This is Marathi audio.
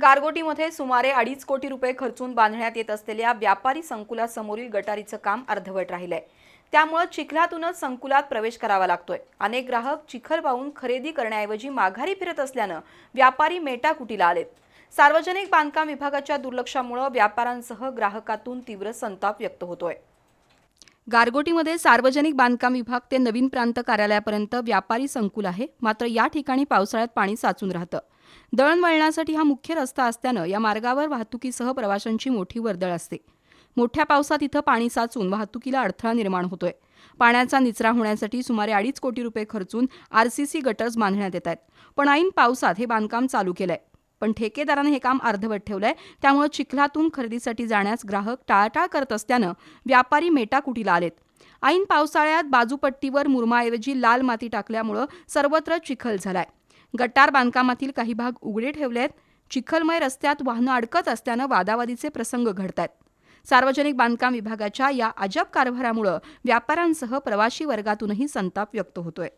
गारगोटीमध्ये सुमारे अडीच कोटी रुपये खर्चून बांधण्यात येत असलेल्या व्यापारी संकुलासमोरील गटारीचं काम अर्धवट राहिलंय. त्यामुळं चिखलातूनच संकुलात प्रवेश करावा लागतोय. अनेक ग्राहक चिखल पाहून खरेदी करण्याऐवजी माघारी फिरत असल्यानं व्यापारी मेटाकुटीला आलेत. सार्वजनिक बांधकाम विभागाच्या दुर्लक्षामुळं व्यापाऱ्यांसह ग्राहकातून तीव्र संताप व्यक्त होतोय. गारगोटीमध्ये सार्वजनिक बांधकाम विभाग ते नवीन प्रांत कार्यालयापर्यंत व्यापारी संकुल आहे. मात्र या ठिकाणी पावसाळ्यात पाणी साचून राहतं. दळणवळणासाठी हा मुख्य रस्ता असल्यानं या मार्गावर वाहतुकीसह प्रवाशांची मोठी वर्दळ असते. मोठ्या पावसात इथं पाणी साचून वाहतुकीला अडथळा निर्माण होतोय. पाण्याचा निचरा होण्यासाठी सुमारे अडीच कोटी रुपये खर्चून आरसीसी गटर्स बांधण्यात येत आहेत. पण ऐन पावसात हे बांधकाम चालू केलंय. पण ठेकेदारानं हे काम अर्धवट ठेवलंय. त्यामुळे चिखलातून खरेदीसाठी जाण्यास ग्राहक टाळाटाळ करत असल्यानं व्यापारी मेटाकुटीला आलेत. ऐन पावसाळ्यात बाजूपट्टीवर मुरमाऐवजी लाल माती टाकल्यामुळं सर्वत्र चिखल झालाय. गटार बांधकामातील काही भाग उघडे ठेवले आहेत चिखलमय रस्त्यात वाहनं अडकत असल्यानं वादावादीचे प्रसंग घडत आहेत सार्वजनिक बांधकाम विभागाच्या या अजब कारभारामुळं व्यापाऱ्यांसह प्रवासी वर्गातूनही संताप व्यक्त होतोय.